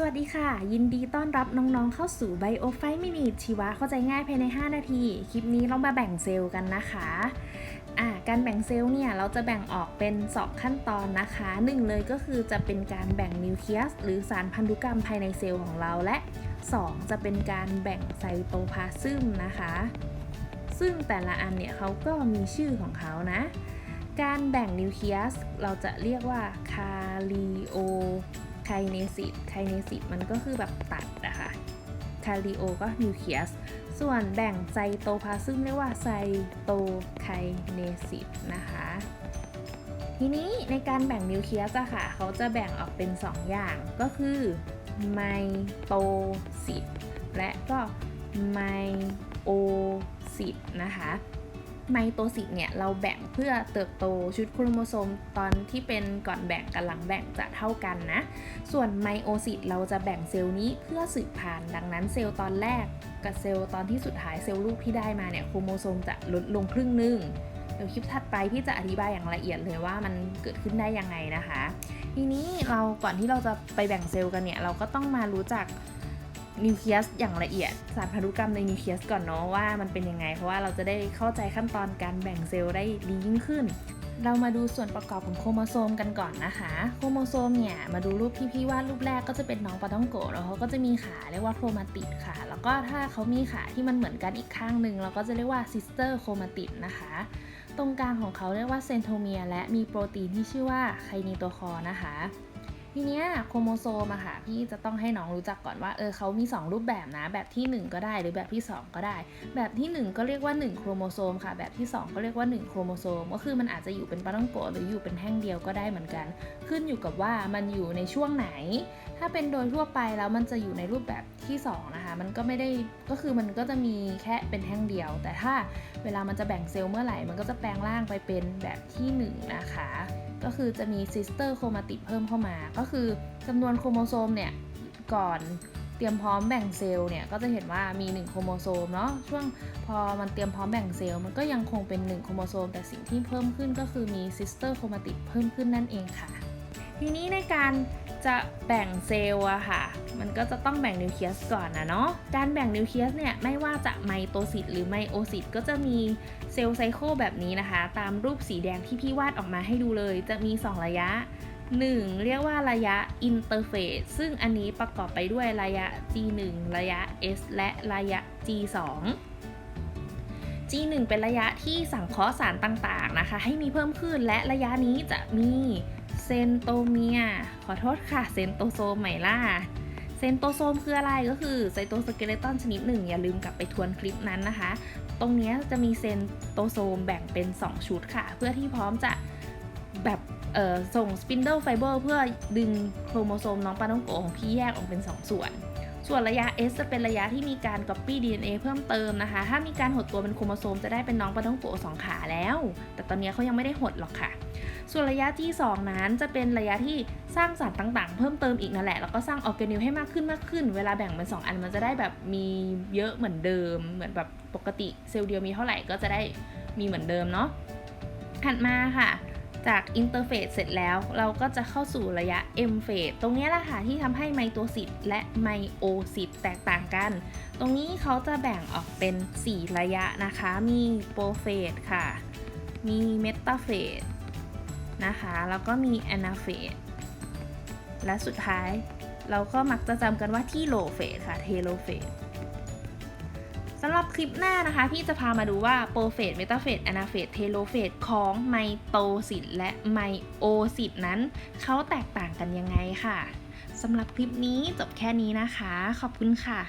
สวัสดีค่ะ ยินดีต้อนรับน้องๆเข้าสู่ Bio 5 Minute ชีวะเข้าใจง่ายภายใน 5 นาที คลิปนี้เรามาแบ่งเซลล์กันนะคะอ่าการแบ่งเซลล์เนี่ยเราจะแบ่งออกเป็น 2 ขั้นตอนนะคะหนึ่งเลยก็คือจะเป็นการแบ่งนิวเคลียสหรือสารพันธุกรรมภายในเซลล์ของเราและ 2 จะเป็นการแบ่งไซโตพลาซึมนะคะ ซึ่งแต่ละอันเนี่ยเขาก็มีชื่อของเขานะ การแบ่งนิวเคลียสเราจะเรียกว่าคาริโอ ไคเนซิสไคเนซิสมันก็คือแบบตัดนะคะคาริโอก็นิวเคลียส ส่วนแบ่งไซโตพลาซึมเรียกว่าไซโตไคเนซิสนะคะ ทีนี้ในการแบ่งนิวเคลียสอะค่ะ เขาจะแบ่งออกเป็น 2 อย่างก็คือไมโตซิสและก็ไมโอซิสนะคะ ไมโตซิสเนี่ยเราแบ่งเพื่อเติบโตชุดโครโมโซมตอนที่เป็นก่อนแบ่งกับหลังแบ่งจะเท่ากันนะ ส่วนไมโอซิสเราจะแบ่งเซลล์นี้เพื่อสืบพันธุ์ดังนั้นเซลล์ตอนแรกกับเซลล์ตอนที่สุดท้ายเซลล์ลูกที่ได้มาเนี่ยโครโมโซมจะลดลงครึ่งหนึ่งเดี๋ยวคลิปถัดไปที่จะอธิบายอย่างละเอียดเลยว่ามันเกิดขึ้นได้ยังไงนะคะ ทีนี้เราก่อนที่เราจะไปแบ่งเซลล์กันเนี่ยเราก็ต้องมารู้จัก นิวเคลียสอย่างละเอียด สารพันธุกรรมในนิวเคลียสก่อนเนาะว่ามันเป็นยังไง เพราะว่าเราจะได้เข้าใจขั้นตอนการแบ่งเซลล์ได้ดียิ่งขึ้น เรามาดูส่วนประกอบของโครโมโซมกันก่อนนะคะ โครโมโซมเนี่ยมาดูรูปที่พี่วาดรูปแรกก็จะเป็นน้องปลาต้องโกะแล้วเขาก็จะมีขาเรียกว่าโครมาติดค่ะ แล้วก็ถ้าเขามีขาที่มันเหมือนกันอีกข้างหนึ่งเราก็จะเรียกว่าซิสเตอร์โครมาติดนะคะตรงกลางของเขาเรียกว่าเซนโทเมีย และมีโปรตีนที่ชื่อว่าไคนีโตคอนะคะ ทีเนี้ยโครโมโซมอะค่ะพี่จะต้องให้น้องรู้จักก่อนว่าเออเขามี 2 รูปแบบนะ แบบที่ 1 ก็ได้หรือแบบที่ 2 ก็ได้ แบบที่ 1 ก็เรียกว่า 1 โครโมโซมค่ะ แบบที่ 2 ก็เรียกว่า 1 โครโมโซม ก็คือมันอาจจะอยู่เป็นปาต้องโกหรืออยู่เป็นแท่งเดียวก็ได้เหมือนกัน ขึ้นอยู่กับว่ามันอยู่ในช่วงไหน ถ้าเป็นโดยทั่วไปแล้วมันจะอยู่ในรูปแบบที่ 2 นะคะ มันก็ไม่ได้ก็คือมันก็จะมีแค่เป็นแท่งเดียว แต่ถ้าเวลามันจะแบ่งเซลล์เมื่อไหร่ มันก็จะแปลงร่างไปเป็นแบบที่ 1 นะคะ ก็คือจะมีซิสเตอร์โครมาติดเพิ่มเข้ามาก็คือจำนวนโครโมโซมเนี่ยก่อนเตรียมพร้อมแบ่งเซลล์เนี่ยก็จะเห็นว่ามี 1 โครโมโซมเนาะช่วงพอมันเตรียมพร้อมแบ่งเซลล์มันก็ยังคงเป็น 1 โครโมโซม แต่สิ่งที่เพิ่มขึ้นก็คือมีซิสเตอร์โครมาติดเพิ่มขึ้นนั่นเองค่ะ ทีนี้ในการจะแบ่งเซลล์อะค่ะ มันก็จะต้องแบ่งนิวเคลียสก่อนนะเนาะ การแบ่งนิวเคลียสเนี่ยไม่ว่าจะไมโตซิสหรือไมโอซิสก็จะมีเซลล์ไซเคิลแบบนี้นะคะ ตามรูปสีแดงที่พี่วาดออกมาให้ดูเลย จะมี 2 ระยะ 1 เรียกว่าระยะอินเตอร์เฟสซึ่งอันนี้ประกอบไปด้วยระยะ G1 ระยะ S และระยะ G2 G1 เป็นระยะที่สังเคราะห์สารต่างๆนะคะ ให้มีเพิ่มขึ้นและระยะนี้จะมีเซนโตเมีย ขอโทษค่ะ เซนโตโซมใหม่ล่ะเซนโตโซมคืออะไรก็คือไซโตสเกเลตอนชนิดหนึ่ง อย่าลืมกลับไปทวนคลิปนั้นนะคะ ตรงนี้จะมีเซนโตโซมแบ่งเป็น 2 ชุดค่ะ เพื่อที่พร้อมจะแบบ ส่งสปินเดิลไฟเบอร์เพื่อดึงโครโมโซมน้องปลาต้องโกของพี่แยกออกเป็น 2 ส่วน ส่วนระยะ S จะเป็นระยะที่มีการ Copy DNA เพิ่มเติมนะคะ ถ้ามีการหดตัวเป็นโครโมโซมจะได้เป็นน้องปลาต้องโกสองขาแล้ว แต่ตอนนี้เขายังไม่ได้หดหรอกค่ะ ส่วนระยะที่2นั้นจะเป็นระยะที่สร้างสารต่างๆ เพิ่มเติมอีกนั่นแหละ แล้วก็สร้างออร์แกเนลให้มากขึ้นมากขึ้น เวลาแบ่งเป็น2อันมันจะได้แบบมีเยอะเหมือนเดิม เหมือนแบบปกติเซลล์เดียวมีเท่าไหร่ก็จะได้มีเหมือนเดิมเนาะ ถัดมาค่ะ จากอินเตอร์เฟสเสร็จแล้ว เราก็จะเข้าสู่ระยะ M เฟสตรงนี้แหละค่ะที่ทำให้ไมโตซิสและไมโอซิสแตกต่างกัน ตรงนี้เขาจะแบ่งออกเป็น 4 ระยะนะคะ มีโปรเฟสค่ะ มีเมตาเฟสนะคะ แล้วก็มีแอนาเฟสและสุดท้ายเราก็มักจะจำกันว่าที่โลเฟสค่ะเทโลเฟสำหรับคลิปหน้านะคะ พี่จะพามาดูว่าโปรเฟสเมตาเฟสอนาเฟสเทโลเฟสของไมโตซิสและไมโอซิสนั้น เขาแตกต่างกันยังไงค่ะสำหรับคลิปนี้จบแค่นี้นะคะ ขอบคุณค่ะ